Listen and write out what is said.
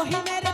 রহিমের